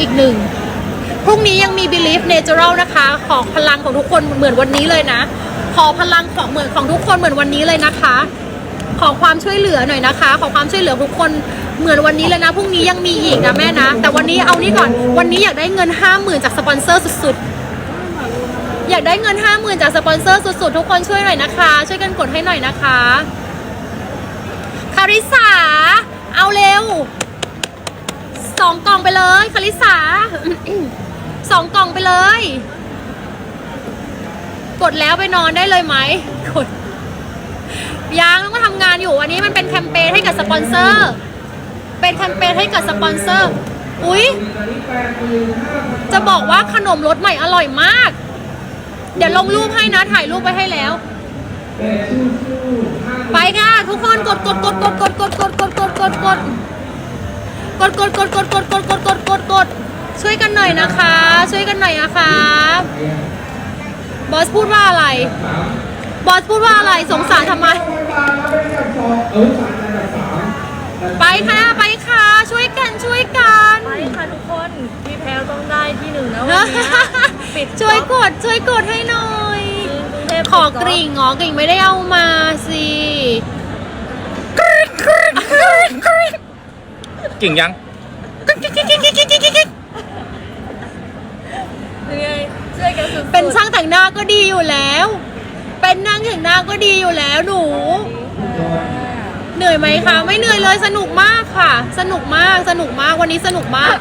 อีกหนึ่งพรุ่งนี้ยังมี believe natural นะคะ ขอพลังของทุกคนเหมือนวันนี้เลยนะ ขอพลังของเหมือนของทุกคนเหมือนวันนี้เลยนะคะ ขอความช่วยเหลือหน่อยนะคะ ขอความช่วยเหลือทุกคนเหมือนวันนี้เลยนะพรุ่งนี้ยังมีอีกนะแม่นะ แต่วันนี้เอานี่ก่อน วันนี้อยากได้เงินห้าหมื่นจากสปอนเซอร์สุดๆ อยากได้เงินห้าหมื่นจากสปอนเซอร์สุดๆ ทุกคนช่วยหน่อยนะคะ ช่วยกันกดให้หน่อยนะคะคาริสาเอาเร็ว สองกล่องไปเลยคาริสาสองกล่องไปเลย กดแล้วไปนอนได้เลยไหมกดยังต้องมาทำงานอยู่อันนี้มันเป็นแคมเปญให้กับสปอนเซอร์ เป็นแคมเปญให้กับสปอนเซอร์ อุ๊ย จะบอกว่าขนมรสใหม่อร่อยมาก เดี๋ยวลงรูปให้นะถ่ายรูปไปให้แล้ว ไปค่ะ ทุกคนกดกดกดกดกดกดกดกดกดกด กดกดกดกดกดกดกดกดกดกดกดช่วยกันหน่อยนะคะ ช่วยกันหน่อยนะคะบอสพูดว่าอะไร บอสพูดว่าอะไรสงสารทำไม ไปค่ะไปค่ะ ช่วยกันช่วยกันไปค่ะทุกคนพี่แพลวต้องได้ที่หนึ่งนะวันนี้ปิดช่วยกดช่วยกดให้หน่อยกรุงเทพขอกริ่งอ๋อกริ่งไม่ได้เอามาสิกิ่ งยังยังไงช่วยกันสุดๆเป็นช่างแต่งหน้าก็ดีอยู่แล้ว เป็นนางแต่งหน้าก็ดีอยู่แล้วหนู เหนื่อยไหมคะ ไม่เหนื่อยเลยสนุกมากค่ะ สนุกมากสนุกมากวันนี้สนุกมาก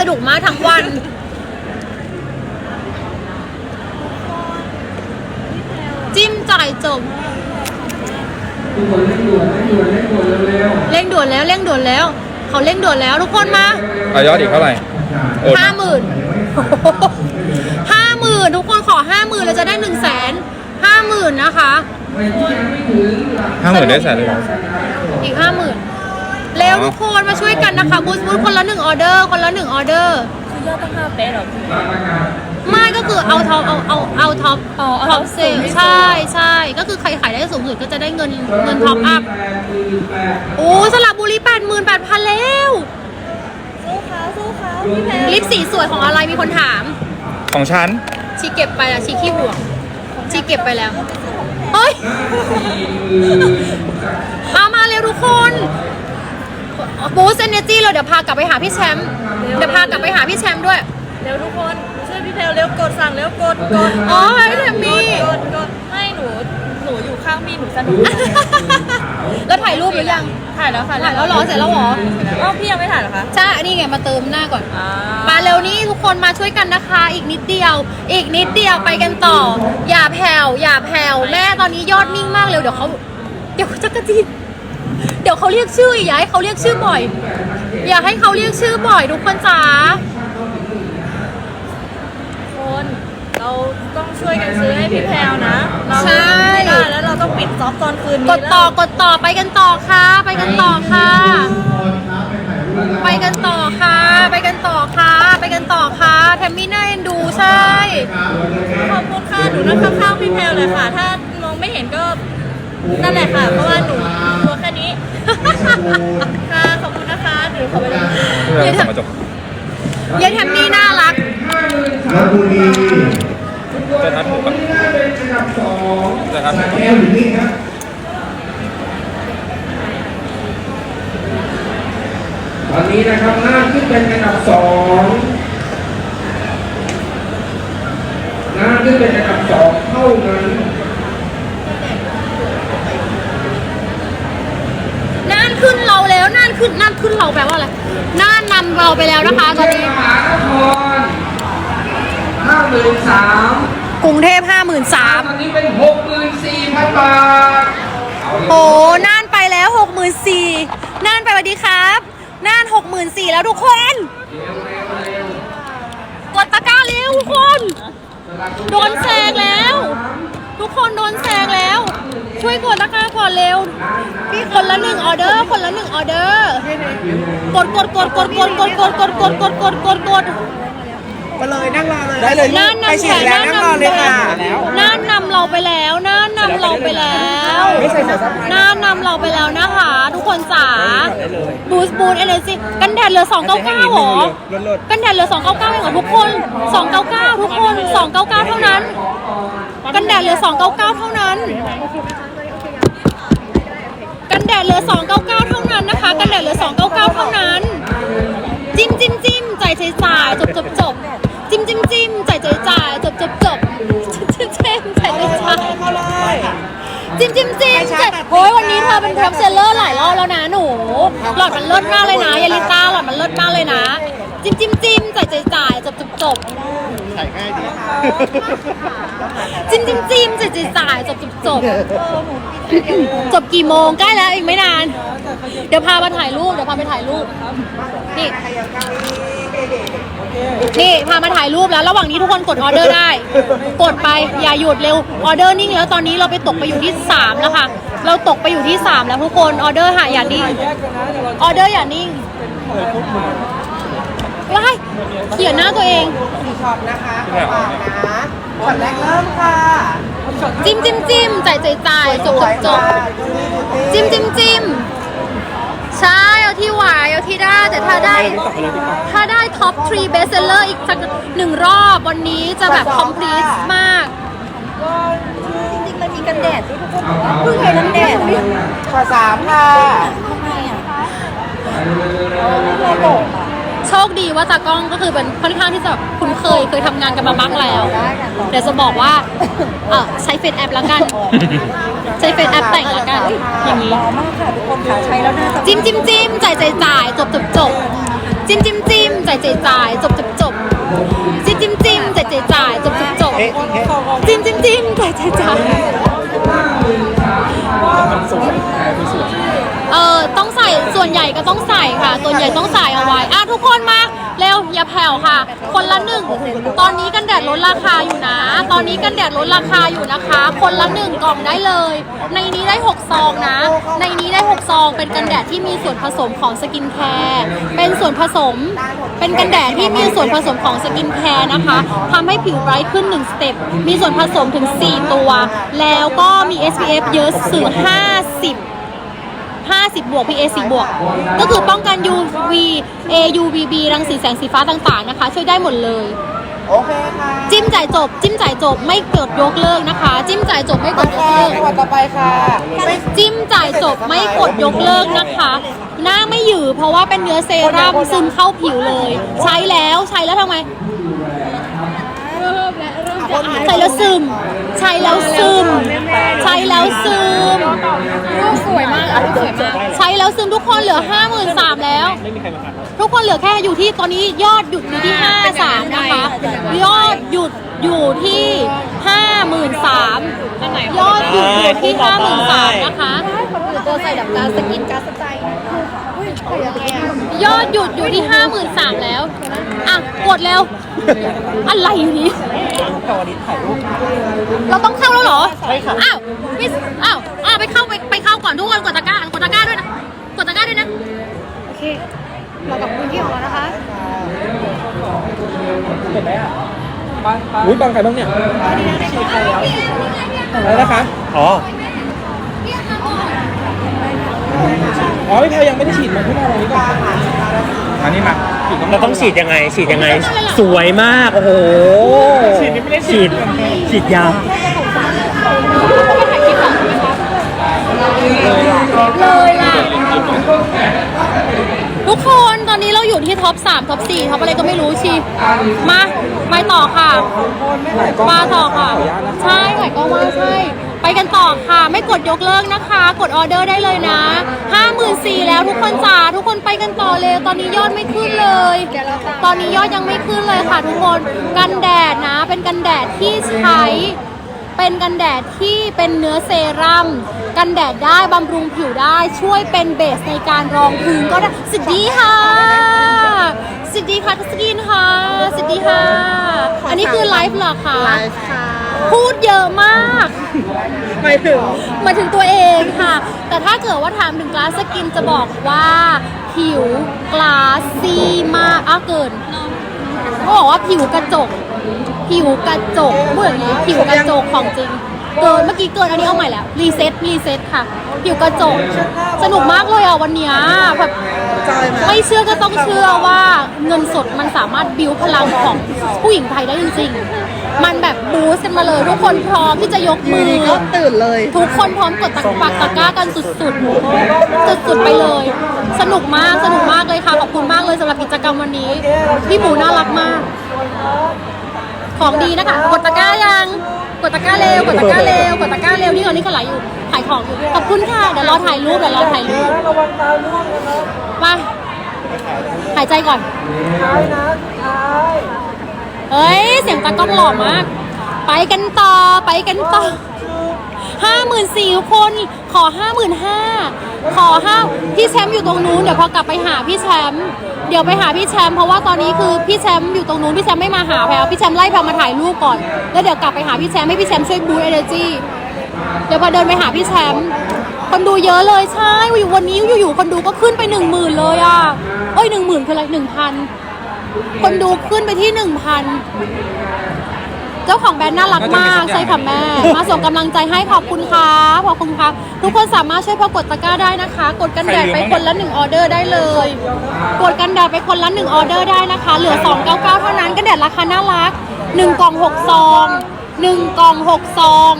สนุกมากทั้งวัน จิ้มจ่ายจบ เร่งด่วนแล้วเร่งด่วนแล้ว เขาเร่งด่วนแล้วทุกคนมาเอายอดอีกเท่าไหร่โอนห้าหมื่นห้าหมื่นทุกคนขอห้าหมื่นเราจะได้หนึ่งแสนห้าหมื่นนะคะห้าหมื่นได้แสนเลยเหรอ อีกห้าหมื่นเร็วอ๋อทุกคนมาช่วยกันนะคะบูสบูสคนละหนึ่งออเดอร์ คนละหนึ่งออเดอร์ คือยอดตั้งห้าเป๊ะเหรอพี่ ไม่ก็คือเอาท็อปเอาเอาเอาท็อปอ๋อเอาท็อปสูเซงลที่สุด ใช่ใช่ก็คือใครขายได้สูงสุดก็จะได้เงินเงินท็อปอัพโอ้สลับบุรีแปดหมื่นแปดพันแล้วสู้เขาสู้เขาพี่แพลวลิปสีสวยของอะไรมีคนถาม ของฉัน ชีเก็บไปแล้วชีขี้ห่วงชีเก็บไปแล้วเฮ้ยเอามาเร็วทุกคนบูสเอเนจีเราเดี๋ยวพากลับไปหาพี่แชมป์เดี๋ยวพากลับไปหาพี่แชมป์ด้วย เร็วทุกคน ช่วยพี่แพลวเร็วกดสั่งเร็วกดกดอ๋อให้แทมมี่กดกดให้หนูหนูอยู่ข้างพี่หนูสนุกแล้วถ่ายรูปหรือยัง ถ่ายแล้วค่ะถ่ายแล้วเหรอเสร็จแล้วเหรออ้าวพี่ยังไม่ถ่ายเหรอคะใช่อันนี้ไงมาเติมหน้าก่อน อ่ามาเร็วนี่ทุกคนมาช่วยกันนะคะ อีกนิดเดียว อีกนิดเดียวไปกันต่อ อย่าแผ่วอย่าแผ่วแม่ตอนนี้ยอดนิ่งมากเร็วเดี๋ยวเขาเดี๋ยวเขาจะกระจินเดี๋ยวเขาเรียกชื่ออีกอย่าให้เขาเรียกชื่อบ่อย อย่าให้เขาเรียกชื่อบ่อยทุกคนจ๋า คนเราต้องช่วยกันซื้อให้พี่แพลวนะเราใช่ ไม่ได้แล้วเราต้องปิดจ็อบตอนคืนนี้กดต่อกดต่อไปกันต่อค่ะ ไปกันต่อค่ะ ไปกันต่อค่ะ ไปกันต่อค่ะ ไปกันต่อค่ะแทมมี่น่าเอ็นดูใช่ขอบคุณค่ะหนูนั่งข้างๆพี่แพลวเลยค่ะ ถ้ามองไม่เห็นก็นั่นแหละค่ะ เพราะว่าหนูตัวแค่นี้ ค่ะขอบคุณนะคะหนูขอไปเลย เพื่อส่งมาจบ ยายแทมมี่น่ารักราชบุรีจะทัดถูกปะจะทัดถูกปะแอลอยู่นี่ครับตอนนี้นะครับน่านขึ้นเป็นอันดับสองน่านขึ้นเป็นอันดับสองเท่านั้น น่านขึ้นเราแล้วน่านขึ้นน่านขึ้นเราแปลว่าอะไรน่านนำ เราไปแล้วนะคะตอนนี้มหานครห้าหมื่นสามกรุงเทพห้าหมื่นสามตอนนี้เป็นหกหมื่นสี่พันบาทเอาเลยโอ้น่านไปแล้วหกหมื่นสี่น่านไปสวัสดีครับน่านหกหมื่นสี่แล้วทุกคนกดตะกร้าเร็วทุกคน โดนแซงแล้ว ทุกคนโดนแซงแล้ว ช่วยกดตะกร้าก่อนเร็วพี่ คนละหนึ่งออเดอร์ คนละหนึ่งออเดอร์ กดกดกดกดกดกดกดกดกดกดกดกดกดมาเลยนั่งรอเลยได้เลยหน้าไปนำฉีดแล้วนั่งรอเลยค่ะหน้านำเราไปแล้วหน้านำเราไปแล้วไม่ใส่เสื้อสะพายหน้านำเราไปแล้วนะคะ ทุกคนจ๋าได้เลยบูสบูนเอเนจีกันแดดเหลือ299หรอเลิศกันแดดเหลือ299เองเหรอทุกคน 299 ทุกคน 299 เท่านั้น กันแดดเหลือ299 เท่านั้น กันแดดเหลือ 299 เท่านั้นนะคะ กันแดดเหลือ 299 เท่านั้น จิ้มจิ้มจิ้มจ่ายจ่ายจ่ายจบจบจบจิ้มจิ้มจิ้มจ่ายจ่ายจ่ายจบจบจบจิ้มจิ้มจ่ายจ่ายจ่ายเข้าเลยจิ้มจิ้มจิ้มโอ้ยวันนี้เธอเป็นท็อปเซลเลอร์หลายรอบแล้วนะหนู หลอดมันเลิศมากเลยนะยาลิต้าหลอดมันเลิศมากเลยนะ จิ้มจิ้มจิ้มจ่ายจ่ายจ่ายจบจบจบใส่ง่ายดีจิ้มจิ้มจิ้มจ่ายจ่ายจ่ายจบจบจบจบกี่โมงใกล้แล้วอีกไม่นาน เดี๋ยวพามาถ่ายรูปเดี๋ยวพาไปถ่ายรูปนี่นี่พามาถ่ายรูปแล้ว ระหว่างนี้ทุกคนกดออเดอร์ได้ กดไปอย่าหยุดเร็วออเดอร์นิ่งแล้วตอนนี้เราไปตกไปอยู่ที่3แล้วค่ะ เราตกไปอยู่ที่ 3 แล้วทุกคนออเดอร์หาอย่านิ่งออเดอร์อย่านิ่ง ว้ายเขียนหน้าตัวเองช็อตนะคะขอฝากนะช็อตแรกเริ่มค่ะจิ้มจิ้มจิ้มจ่ายจ่ายจ่ายจบจบจบจิ้มจิ้มจิ้มใช่เอาที่ไหวเอาที่ได้ แต่ถ้าได้ ถ้าได้ท็อป3 best seller อีกสักหนึ่งรอบวันนี้จะแบบ complete มาก จริงๆมันมีกันแดดด้วยทุกคนแต่ว่าเพิ่งเห็นกันแดดเนี่ยช็อตสามค่ะทำไมอะเราบอกอะ โชคดีว่าตากล้องก็คือเป็นค่อนข้างที่จะแบบคุ้นเคยเคยทำงานกันมาบ้างแล้ว เดี๋ยวจะบอกว่าเออใช้เฟซแอปละกัน ใช้เฟซแอปแต่งละกัน อย่างนี้รอมากค่ะทุกคนค่ะใช้แล้วน่าจะจิ้มจิ้มจิ้มจ่ายจ่ายจ่ายจบจบจบจิ้มจิ้มจิ้มจ่ายจ่ายจ่ายจบจบจบจิ้มจิ้มจิ้มจ่ายจ่ายจ่ายจบจบจบจิ้มจิ้มจิ้มจ่ายจ่ายจ่าย เออต้องใส่ส่วนใหญ่ก็ต้องใส่ค่ะส่วนใหญ่ต้องใส่เอาไว้อะทุกคนมาเร็วอย่าแผ่วค่ะ คนละหนึ่งตอนนี้กันแดดลดราคาอยู่นะ ตอนนี้กันแดดลดราคาอยู่นะคะ คนละหนึ่งกล่องได้เลย ในนี้ได้หกซองนะ ในนี้ได้6ซองเป็นกันแดดที่มีส่วนผสมของสกินแคร์เป็นส่วนผสม เป็นกันแดดที่มีส่วนผสมของสกินแคร์นะคะทำให้ผิวไบรท์ขึ้น1สเต็ปมีส่วนผสมถึง 4 ตัว แล้วก็มี SPF เยอะสื่อ50 50 บวก PA 10บวก ก็คือป้องกัน UV AUVB รังสีแสงสีฟ้าต่างๆนะคะ ช่วยได้หมดเลย โอเคค่ะจิ้มจ่ายจบ จิ้มจ่ายจบไม่กดยกเลิกนะคะ จิ้มจ่ายจบไม่กดยกค่ะเลิกจังหวัดต่อไปค่ะจิ้มจ่ายจบไม่กดยกเลิกนะคะ หน้าไม่หยือเพราะว่าเป็นเนื้อเซรั่มซึมเข้าผิวเลย ใช้แล้วใช้แล้วทำไม ใช้แล้วซึม ใช้แล้วซึม ใช้แล้วซึม รูปสวยมากอะรูปสวยมากใช้แล้วซึมทุกคนเหลือ 5 3 0 0 0แล้ว ไม่มีใครมาขัดทุกคนเหลือแค่อยู่ที่ตอนนี้ยอดหยุดอยู่ที่ 53 นะคะ ยอดหยุดอยู่ที่ 53,000ยอดหยุดอยู่ที่ 53,000นะคะตัวใส่ดับกาสกินกาสใจอุ้ยยังไงอะ ยอดหยุดอยู่ที่53,000แล้ว อะ กดเร็วอะไรนี้เราต้องเข้าแล้วเหรอ ใช่ค่ะ อ้าวไม่อ้าวอ้าวไปเข้าไปไปเข้าก่อนทุกคนกดตะกร้ากดตะกร้าด้วยนะ กดตะกร้าด้วยนะ โอเค เรากลับพื้นที่ของเรานะคะอุ้ยบังใครบ้างเนี่ยอะไรนะคะ อ๋ออ๋ อพี่แพรยังไม่ได้ฉีดมาพี่แพรวันนี้ก่อนอันนี้มาเราต้องฉีดยังไง ฉีดยังไง สวยมาก โอ้โห ฉีดนี่ไม่ได้ฉีฉีดดฉีดยาเลยล่ะ ทุกคนตอนนี้เราอยู่ที่ท็อป3ท็อป4ท็อปอะไรก็ไม่รู้ชีมาไปต่อค่ะ มาต่อค่ะ ใช่ถ่ายก็ว่าใช่ ไปกันต่อค่ะ ไม่กดยกเลิกนะคะ กดออเดอร์ได้เลยนะ54,000แล้วทุกคนจ๋าทุกคนไปกันต่อเลย ตอนนี้ยอดไม่ขึ้นเลย ตอนนี้ยอดยังไม่ขึ้นเลยค่ะ ทุกคนกันแดดนะ เป็นกันแดดที่ใช้เป็นกันแดดที่เป็นเนื้อเซรั่มกันแดดได้บำรุงผิวได้ช่วยเป็นเบสในการรองพื้นก็ได้สวัสดีค่ะสวัสดีค่ะทัศกินค่ะสวัสดีค่ะ อันนี้คือไลฟ์เหรอคะไลฟ์ค่ะ พูดเยอะมากหมายถึงหมายถึงตัวเองค่ะ แต่ถ้าเกิดว่าถามถึงกลาสสกินจะบอกว่าผิวกลาสซีมากอ้าวเกินเขาบอกว่าผิวกระจก ผิวกระจกพูดอย่างนี้ผิวกระจกของจริง เกินเมื่อกี้เกินอันนี้เอาใหม่แล้วรีเซ็ตรีเซ็ตค่ะ ผิวกระจก สนุกมากเลยอะวันเนี้ยแบบไม่เชื่อก็ต้องเชื่อว่าเงินสดมันสามารถบิวพลังของผู้หญิงไทยได้จริงๆ มันแบบบูสต์กันมาเลย ทุกคนพร้อมที่จะยกมือ ก็ตื่นเลย ทุกคนพร้อมกดตะปักตะกร้ากันสุดๆสุดๆไปเลย สนุกมากสนุกมากเลยค่ะขอบคุณมากเลยสำหรับกิจกรรมวันนี้ พี่หมูน่ารักมาก ของดีนะคะ กดตะกร้ายัง กดตะกร้าเร็ว กดตะกร้าเร็ว กดตะกร้าเร็วนี่ก่อนนี่ก็ไหลอยู่ ขายของอยู่ ขอบคุณค่ะ เดี๋ยวรอถ่ายรูป เดี๋ยวรอถ่ายรูปมาหายใจก่อน เฮ้ย เสียงตากล้องหล่อมาก ไปกันต่อ ไปกันต่อห้าหมื่นสี่คน ขอห้าหมื่นห้าขอห้าพี่แชมป์อยู่ตรงนู้น เดี๋ยวพอกลับไปหาพี่แชมป์ เดี๋ยวไปหาพี่แชมป์ เพราะว่าตอนนี้คือพี่แชมป์อยู่ตรงนู้น พี่แชมป์ไม่มาหาแพลวพี่แชมป์ไล่แพลวมาถ่ายรูปก่อน แล้วเดี๋ยวกลับไปหาพี่แชมป์ให้พี่แชมป์ช่วยบูตเอเนจีเดี๋ยวพอเดินไปหาพี่แชมป์ คนดูเยอะเลยใช่ วันนี้อยู่ๆคนดูก็ขึ้นไปหนึ่งหมื่นเลยอะ เอ้ยหนึ่งหมื่นคืออะไรหนึ่งพัน คนดูขึ้นไปที่หนึ่งพันเจ้าของแบรนด์น่ารักมากใช่ค่ะแม่ มาส่งกำลังใจให้ขอบคุณค่ะขอบคุณค่ะ ทุกคนสามารถช่วยพอกดตะกร้าได้นะคะ กดกันแดดไปคนละหนึ่งออเดอร์ได้เลย กดกันแดดไปคนละหนึ่งออเดอร์ได้นะคะ เหลือ 299 เท่านั้นกันแดดราคาน่ารัก1กล่อง6ซอง1กล่อง6ซอง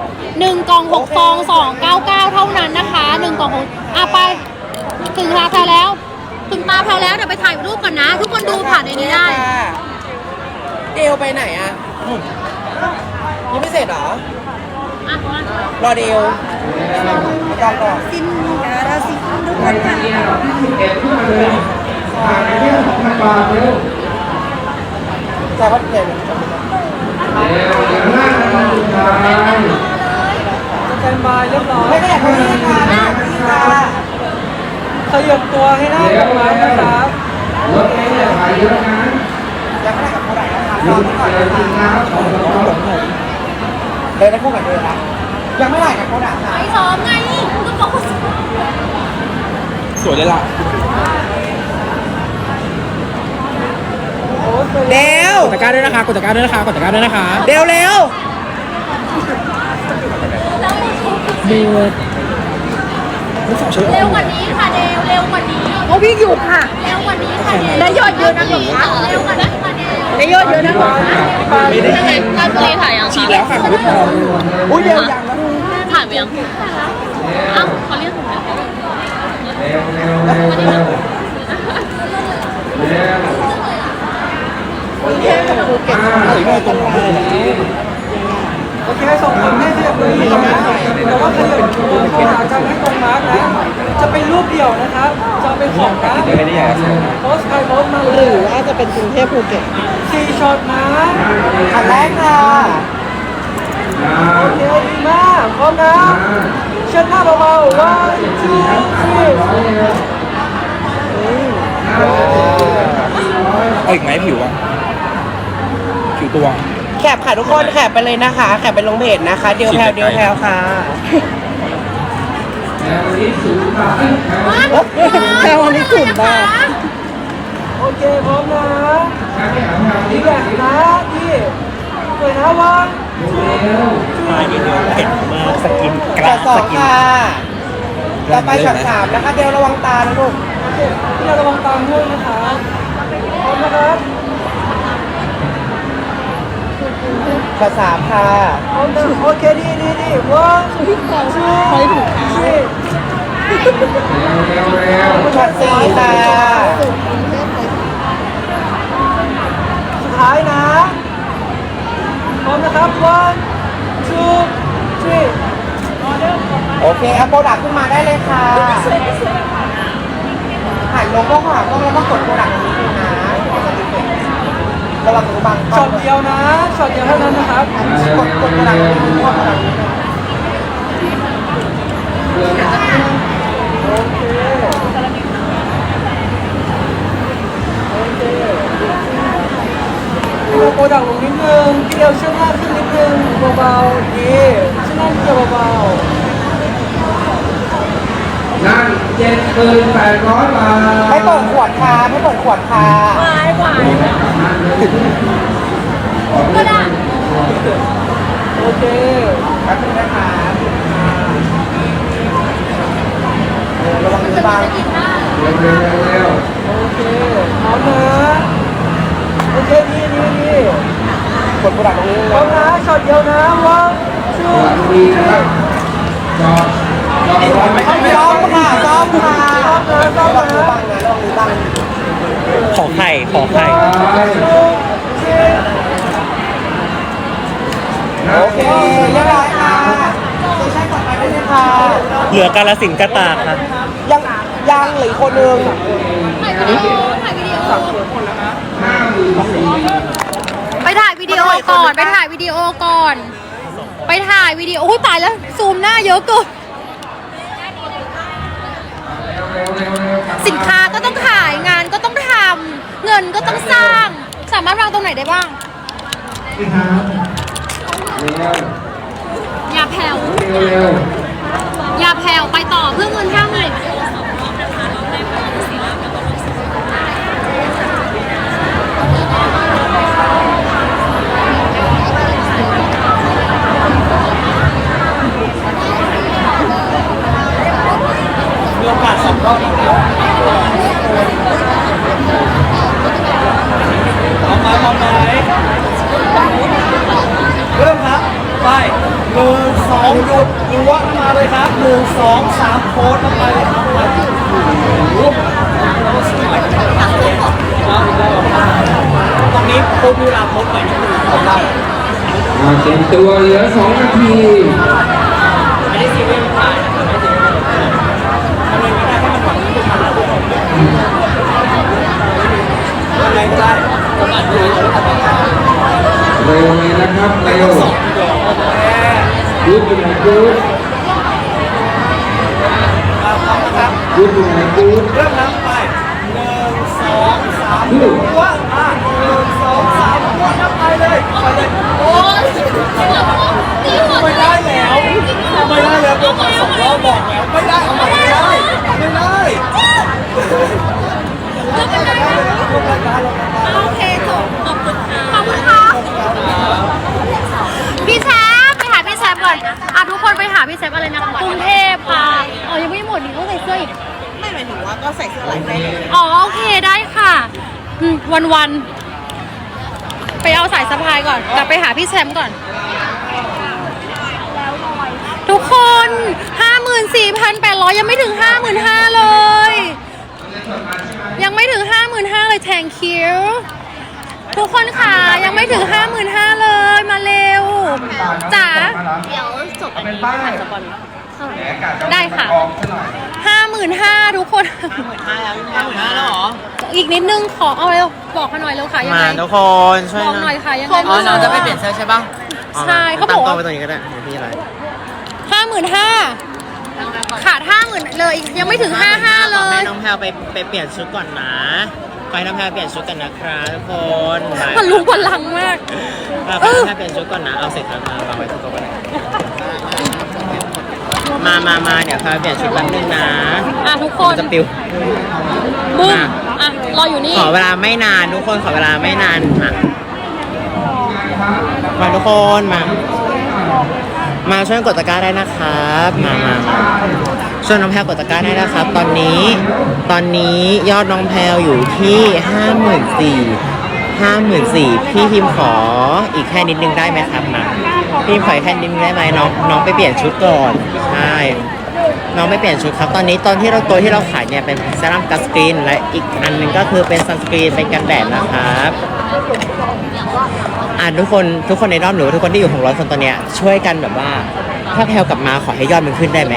1กล่อง6ซอง299 เท่านั้นนะคะ1กล่อง6อะไป ถึงราคาแล้ว ถึงตาแพรแล้วเดี๋ยวไปถ่ายรูปก่อนนะ ทุกคนดูผ่านในนี้ได้เดลไปไหนอะยังไม่เสร็จเหรออะรอเดลรอก่อนเดียวที่สิบเอ็ดขึ้นมาเลยฝากในเรื่องของพันบาทเร็วแต่ว่าเดี๋ยวเร็วเดี๋ยวห้านาทีสุดท้ายสแตนบายเรียบร้อยไม่ได้อยากให้นี่ค่ะนี่ค่ะ ขยับตัวให้ได้ตรงนั้นนะครับรถเมล์อย่าถ่ายเยอะนะยังไม่ได้กับเท่าไหร่นะคะรเดี๋ยอวไปก่อนเจอนะจริงคะนะของเราเดินได้คู่กับเดินนะยังไม่ได้กับเขาด่าค่ะไปซ้อมไงก็บอกว่าสวยเลยล่ะเดลกดตะกร้าด้วยนะคะกดตะกร้าด้วยนะคะกดตะกร้าด้วยนะคะเดลเร็ว ไม่สาวช่วยเร็วกว่านี้ค่ะเดวเร็วกว่านี้โอ้พี่อยู่ค่ะ เร็วกว่านี้ค่ะเดวได้ยอดเยอะนะหนูคะเร็วกว่านี้ค่ะเดวได้ยอดเยอะนะหนูไม่ได้ยินการเลยถ่ายยังฉีดแล้วค่ะคุณผู้ชมอุ้ยเดลยังนะถ่ายไปยังอ้าวเขาเรียกผมนะเร็วเร็วเร็วเร็วเร็วแค่กับภูเก็ตสวยมากตรงนี้ โอเคส่งคนให้ขยับตัวนี้นะแต่ว่าขยับตัวเข้าหากันให้ตรงมาร์กนะ จะเป็นรูปเดียวนะครับ จะเป็นของนะไม่ได้ใหญ่โพสต์ใครโพสต์มาเลหรืยอว่าจะเป็นกรุงเทพภูเก็ตสี่ช็อตนะอันแรกค่ะโอเคดีมากพร้อมนะเชิญหน้าเบาๆ one two three เอาอีกไหมผิวอะผิวตัว คปค่ะทุกคนแคปไปเลยนะคะ แคปไปลงเพจนะคะ เดียวแพลวเดียวแพลวค่ะแล้ววันนี้สูงมากแพลววันนี้สุดมากโอเคพร้อมนะถ้าไม่เอาเราดีที่แบบนะที่สวยนะวันเร็วมาเดียวเผ็ดมากสกินกช็ราอตสอสงกินค่ะต่อไปช็อตสามนะคะ เดียวระวังตานะลูกพี่ระวังตามด้วยนะคะพร้อมนะครับ ช็อสามค่ะ โอเคดีดีดี one two three เร็วเร็วช็อตสี่ค่ะ สุดท้ายนะพร้อมนะครับ one two three โอเคเอาโปรดักต์ขึ้นมาได้เลยค่ะหันลงก็หันต้องแล้วก็กดโปรดักต์ ระวังมือบังช็อตเดียวนะช็อตเดียวเท่านั้นนะครับกดกดโปรดังกดโปรดังนี้โปรดักต์ลงนิดนึงพี่เดียวเชื่อหน้าขึ้นนิดนึงเบาๆดีเชื่อหน้าเดียวเบาๆ นั่นเจ็ดหมื่นแปดร้อยบาทไม่เปิดขวดค่ะไม่เปิดขวดค่ะวายวายก็ได้โอเคแป๊บนึงนะคะเออระวังมือบังเร็วเร็วเร็วเร็วโอเคพร้อมนะโอเคดีดีดีกดโปรดักต์ตรงนี้พร้อมนะช็อตเดียวนะวันชูสวัสดีนะครับจอด ซ้อมค่ะซ้อมค่ะซ้อมนะซ้อมระวังมือนะบังนะระวังมือบังขอไข่ขอไข่โอเคเรียบร้อยค่ะตัวใช้ต่อไปได้เลยค่ะเหลือกาลสินกระตากค่ะยังยังหลือคนหนึ่งถ่ายวิดีโอถ่ายวิดีโอห้ามื่นสีไปถ่ายวิดีโอก่อน ไปถ่ายวิดีโอก่อน ไปถ่ายวิดีโอโอ้ยตายแล้ว ซูมหน้าเยอะเกิน สินค้าก็ต้องขายงานก็ต้องทำเงินก็ต้องสร้าง สามารถวางตรงไหนได้บ้างเร็วอย่าแผ่วเร็วเร็วอย่าแผ่วไปต่อเพื่อเงินห้าหมื่น โอกาสสองรอบอีกแล้วพร้อมไหมพร้อมไหมเริ่มครับ ไปหนึ่งสองหยุดรั้วมาเลยครับหนึ่งสองสามโค้ดเข้าไปเลยครับไปตรงนี้โค้ดเวลาโค้ดหม่นิดนึงผมได้เต็มตัวเหลือสองนาทีไม่ได้ซีเรียสถ่านะครับไม่ได้ซีเรียสทำอะไรก็ได้ให้มันหวังที่จะทำแล้วทุกคน อะไรก็ได้กำลังดูแล้วก็ต้องเร็วเลยนะครับเร็วสองดียวแม่ยุดอยู่ไหนยืดนะครับยุดอยู่ไหนยืดเริ่มนับไปหนึ่งสองสามหัวอะหนึ่งสองสามหัวนับไปเลยไปเลยโอ้ยไม่ได้แล้วไม่ได้แล้วตัวมาสองรอบบอกแล้วไม่ได้เอาใหม่ไม่ได้ไม่ได้ โอเคจบขอบคุณค่ะ ขอบคุณค่ะ พี่แซมไปหาพี่แซมก่อน อะทุกคนไปหาพี่แซมอะไรนะคะกรุงเทพค่ะ อ๋อ ยังไม่หมดนี่ต้องใส่เสื้ออีก ไม่หมายถึงว่าก็ใส่เสื้อลายได้เลย อ๋อโอเคได้ค่ะอืมวันวันๆไปเอาสายสะพายก่อน กลับไป หาพี่แชมป์ก่อน ทุกคน 54,800 ยังไม่ถึง 55,000เลย ยังไม่ถึง 55,000 เลยแทงคิวทุกคนค่ะ ยังไม่ถึง 55,000 เลยมาเร็วจ๋าเดี๋ยวจบอันนี้เป็นป้ายผ่านสปอนแหมกะจะ ได้ค่ะออกซะหน่อยห้าหมื่นห้าทุกคนห้าแล้วห้าหมื่นห้าแล้วเหรอ อีกนิดนึงขอเอาเร็วบอกเขาหน่อยเร็วค่ะยังมาไงทุกคนช่วยบอกหหน่น่ออยยค่ะยังไงอ๋อน้องจะไปเปลี่ยนเสื้อใช่ปะใช่เขาบอกตั้งกล้ว่าองไว้ตรงนี้ก็ได้เดี๋ยวพี่อะไรห้าหมื่นห้าขาดห้าหมื่นเลยยังไม่ถึงห้าห้าเลขอให้ยน้องแพลวไปไปเปลี่ยนชุดก่อนนะขอให้น้องแพลวเปลี่ยนชุดกันนะครับทุกคนมันลุกพลังมากอะขอให้น้องแพลวเปลี่ยนชุดก่อนนะเอาเสร็จแล้วมาวางไว้ที่โต๊ะก็ได้ มามามาเดี๋ยวแพลวเปลี่ยนชุดแป๊บนึงนะอะทุกคมัน นจะปิว บึ้มมาอะ รออยู่นี่ ขอเวลาไม่นานทุกคนขอเวลาไม่นานมามาทุกคนมา มาช่วยกดตะกร้าได้นะครับมามามาช่วยน้องแพลวกดตะกร้าได้นะครับ ตอนนี้ ตอนนี้ยอดน้องแพลวอยู่ที่ห้าหมื่นสี่ห้าหมื่นสี่พี่พิมพ์ขออีกแค่นิดนึงได้ไหมครับมา พี่พิมพ์ขออีกแค่นิดนึงได้ไหมน้องน้องไปเปลี่ยนชุดก่อนใช่น้องไปเปลี่ยนชุดครับตอนนี้ตอนที่เราตัวที่เราขายเนี่ยเป็นเซรั่มกันสกรีนและอีกอันหนึ่งก็คือเป็นซันสกรีนเป็นกันแดดนะครับอะทุกคนทุกคนในรอบหนูทุกคนที่อยู่ของร้อยคนตอนเนี้ยช่วยกันแบบว่า ถ้าแพลวกลับมาขอให้ยอดมันขึ้นได้ไหม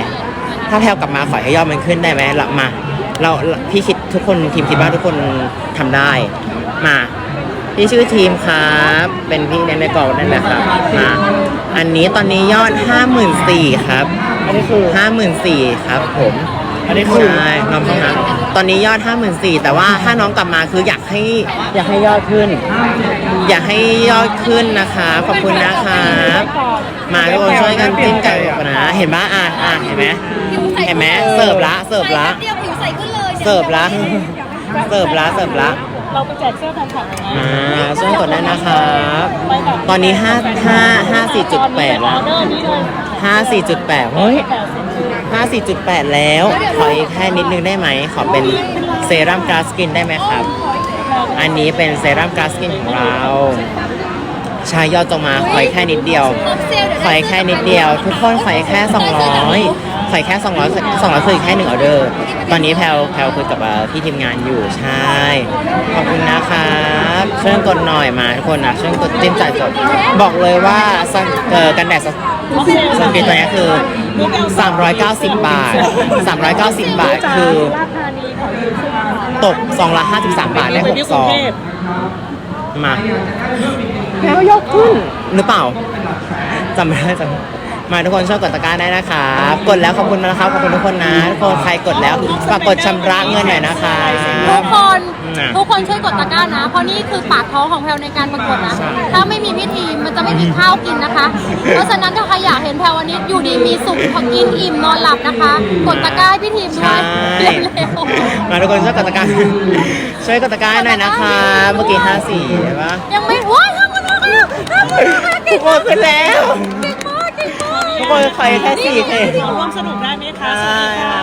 ถ้าแพลวกลับมาขอให้ยอดมันขึ้นได้ไหมเรามา เราพี่คิดทุกคนทีมคิดว่าทุกคนทำได้มาพี่ชื่อทีมครับ เป็นพี่เลี้ยงในกองนั่นแหละครับมา อันนี้ตอนนี้ยอด 54,000ครับ อันนี้คือ 54,000ครับผมอันนี้คือใช่น้องต้องนะตอนนี้ยอด 54,000แต่ว่าถ้าน้องกลับมาคืออยากให้อยากให้ยอดขึ้น อยากให้ยอดขึ้นนะคะ ขอบคุณนะครับมาทุกคนช่วยกันจิ้มไก่กันนะ เห็นปะอะอะเห็นไหมเห็นไหมเสิร์ฟละเสิร์ฟละ เดียวผิวใสขึ้นเลยเสิร์ฟละเสิร์ฟละเสิร์ฟละ เราไปแจกเสื้อแฟนคลับยังไงอ่าช่วยกดได้นะครับตอนนี้5 5 5 4.8แล้วออเดอร์นี้เลย54.8เฮ้ย54.8แล้ว ขออีกแค่นิดนึงได้ไหม ขอเป็นเซรั่มกราสกินได้ไหมครับ อันนี้เป็นเซรั่มกราสกินของเรา ชายยอดจงมาขออีกแค่นิดเดียว ขออีกแค่นิดเดียว ทุกคนขออีกแค่200ขอ อีกแค่ 200 200คืออีกแค่หนึ่งออเดอร์ ตอนนี้แพลวแพลวคุยกับเอ่อพี่ทีมงานอยู่ใช่ ขอบคุณนะครับช่วยกดหน่อยมาทุกคนนะช่วยกดจิ้มจ่ายสดบอกเลยว่าซันเอ่อกันแดดสซันกรีนตัวนี้คือ 390 บาท 390 บาทคือตกซองละ53 บาทได้6ซองมาแล้วยกขึ้นหรือเปล่าจำไม่ได้จำ มาทุกคนช่วยกดตะกร้าได้นะครับ กดแล้วขอบคุณนะครับขอบคุณทุกคนนะทุกคนใครกดแล้วฝากกดชำระเงินหน่อยนะคะ ทุกคนน่ะทุกคนช่วยกดตะกร้านะ เพราะนี่คือปากท้องของแพลวในการประกวดนะ ถ้าไม่มีพิธีมันจะไม่มีข้าวกินนะคะ เพราะฉะนั้นถ้าใครอยากเห็นแพลววันนี้อยู่ดีมีสุขพอกินอิ่มนอนหลับนะคะ กดตะกร้าให้พี่ทีมด้วใช่ยเร็วมาทุกคนช่วยกดตะกร้าช่วยกดตะกร้าหน่อยนะคะเมื่อกี้54ใช่ปะๆยังไม่ว้ายทำมันมาแล้วทำมันมาทุกคนขึ้นแล้วเก่ ทุกคนใครแค่สี่เคขอร่วมสนุกได้ไหมคะสวัสดีค่ะ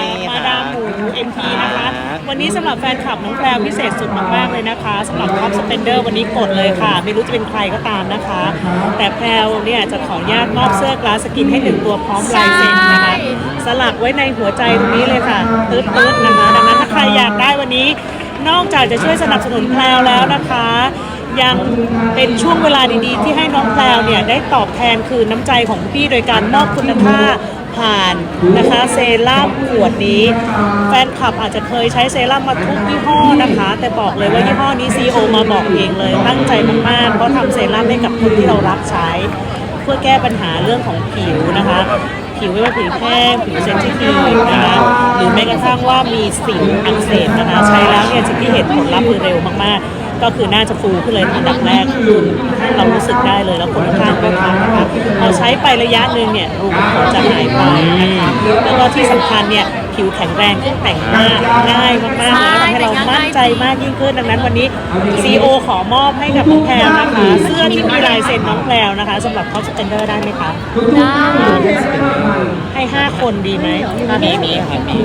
นี่มาค่ะดามหมูเอ็มพีนะคะครับวันนี้สำหรับแฟนคลับน้องแพรวพิเศษสุดมากๆเลยนะคะสำหรับท็อปสเปนเดอร์วันนี้กดเลยค่ะ ไม่รู้จะเป็นใครก็ตามนะคะ แต่แพรวเนี่ยจะขออนุญาตมอบเสื้อกลาสสกินให้หนึ่งตัวพร้อมลายเซ็นนะคะ สลักไว้ในหัวใจตรงนี้เลยค่ะตืดตืดๆนะคะ ดังนั้นถ้าใครอยากได้วันนี้ นอกจากจะช่วยสนับสนุนแพรวแล้วนะคะ ยังเป็นช่วงเวลาดีๆ ที่ให้น้องแพรวเนี่ยได้ตอบแทนคืนน้ำใจของพี่โดยการมอบคุณค่าผ่านนะคะเซรั่มขวดนี้ แฟนคลับอาจจะเคยใช้เซรั่มมาทุกยี่ห้อนะคะ แต่บอกเลยว่ายี่ห้อนี้ซีโอมาบอกเองเลย ตั้งใจมากๆเพราะทำเซรั่มให้กับคนที่เรารักใช้ เพื่อแก้ปัญหาเรื่องของผิวนะคะ ผิวไม่ว่าผิวแห้งผิวเซนซิทีฟนะคะหรือแม้กระทั่งว่ามีสิวอักเสบนะคะใช้แล้วเนี่ยสิ่งที่เห็นผลลัพธ์คือเร็วมากๆ ก็คือหน่าจะฟูขึ้นเลยอันดับแรกคือเรารู้สึกได้เลยแล้วคนข้างก็ทำนะคะพอใช้ไประยะหนึ่งเนี่ยรูขุมขนจะหายไปนะคะแล้วก็ที่สำคัญเนี่ยผิวแข็งแรงขึ้นแต่งหน้าง่ายมากๆเลยทำให้เรามั่นใจมากยิ่งขึ้นดังนั้นวันนี้ CEO ขอมอบให้กับน้องแพรวนะคะ เสื้อที่มีลายเซ็นน้องแพรวนะคะสำหรับคอสเตนเดอร์ได้ไหมคะได้ให้ 5 คนดีไหมมีมีค่ะมี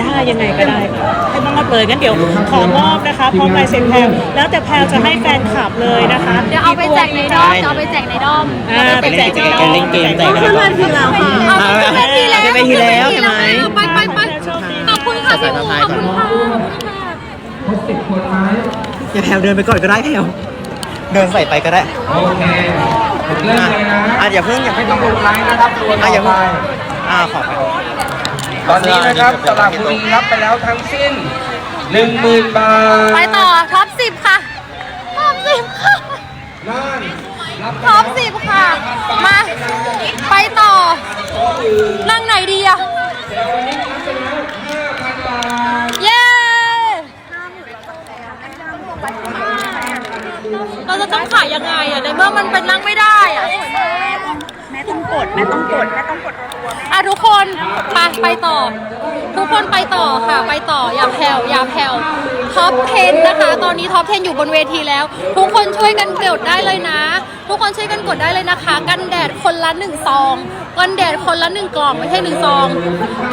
ได้ยังไงก็ได้ค่ะให้มอบเลยงั้นเดี๋ยวขอมอบนะคะพร้อมลายเซ็นแพรวแล้วแต่แพรวจะให้แฟนคลับเลยนะคะเดี๋ยวเอาไปแจกในดอมเดี๋ยวเอาไปแจกในดอมอ่าไปแจกไปเล่นเกมแจกขึ้นมาทีแล้วค่ะเอาขึ้นเวทีแล้วขึ้นเวทีแล้วใช่ไหมไปไปไปขอบคุณค่ะใส่สะพายขอบก่อนคุณค่ะอย่าแพลวเดินไปก่อนก็ได้แพลวเดินใส่ไปก็ได้โอเคเริ่มเลยนะอะอย่าเพิ่งอย่าเพิ่งต้องดูไลน์นะครับตัวอะต่ออย่าไปเพิ่งอ่าขอไป ตอนนี้นะครับสระบุรีรับไปแล้วทั้งสิ้น10,000บาทไปต่อท็อปสิบค่ะท็อปสิบค่ะนั่นรับไปท็อปสิบค่ะ มา ไปต่อ นั่งไหนดีอะเย้เราจะต้องขายยังไงอะในเมื่อมันเป็นนั่งไม่ได้อะแม่ ต้องกดแม่ต้องกดแม่ต้องกดรัวๆอะทุกคนไปไปต่อ ทุกคนไปต่อค่ะ ไปต่ออย่าแผ่วอย่าแผ่วท็อป10นะคะ ตอนนี้ท็อป10อยู่บนเวทีแล้ว ทุกคนช่วยกันกดได้เลยนะ ทุกคนช่วยกันกดได้เลยนะคะ กันแดดคนละหนึ่งซองกันแดดคนละหนึ่งกล่องไม่ใช่หนึ่งซอง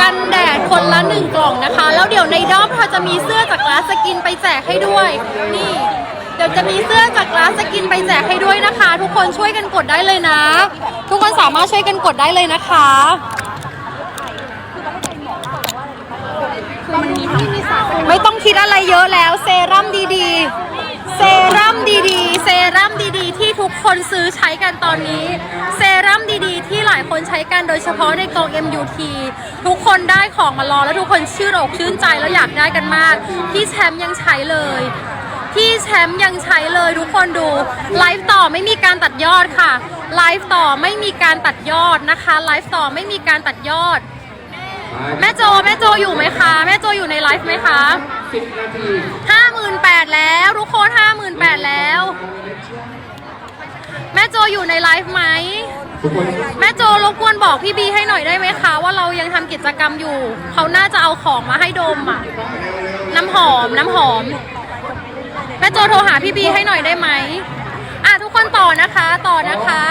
กันแดดคนละหนึ่งกล่องนะคะ แล้วเดี๋ยวในด้อมเราจะมีเสื้อจากร้านสกินไปแจกให้ด้วย นี่ ดี๋ยวจะมีเสื้อจากร้านสกินไปแจกให้ด้วยนะคะ ทุกคนช่วยกันกดได้เลยนะ ทุกคนสามารถช่วยกันกดได้เลยนะคะไม่ต้องคิดอะไรเยอะแล้วเซรั่มดีๆ เซรั่มดีๆ เซรั่มดีๆ ที่ทุกคนซื้อใช้กันตอนนี้ เซรั่มดีๆ ที่หลายคนใช้กันโดยเฉพาะในกอง MUT ทุกคนได้ของมารอแล้วทุกคนชื่นอกชื่นใจแล้วอยากได้กันมาก พี่แชมป์ยังใช้เลย พี่แชมป์ยังใช้เลยทุกคนดูไลฟ์ต่อไม่มีการตัดยอดค่ะไลฟ์ต่อไม่มีการตัดยอดนะคะไลฟ์ต่อไม่มีการตัดยอด แม่โจแม่โจอยู่ไหมคะแม่โจอยู่ในไลฟ์ไหมคะห้าหมื่นแปดแล้วทุกคนห้าหมื่นแปดแล้ว แม่โจอยู่ในไลฟ์ไหมแม่โจรบกวนบอกพี่บีให้หน่อยได้ไหมคะ ว่าเรายังทำกิจกรรมอยู่ เขาน่าจะเอาของมาให้ดมอะ น้ำหอมน้ำหอม แม่โจโทรหาพี่บีให้หน่อยได้ไหมอะทุกคนต่อนะคะต่อนะคะ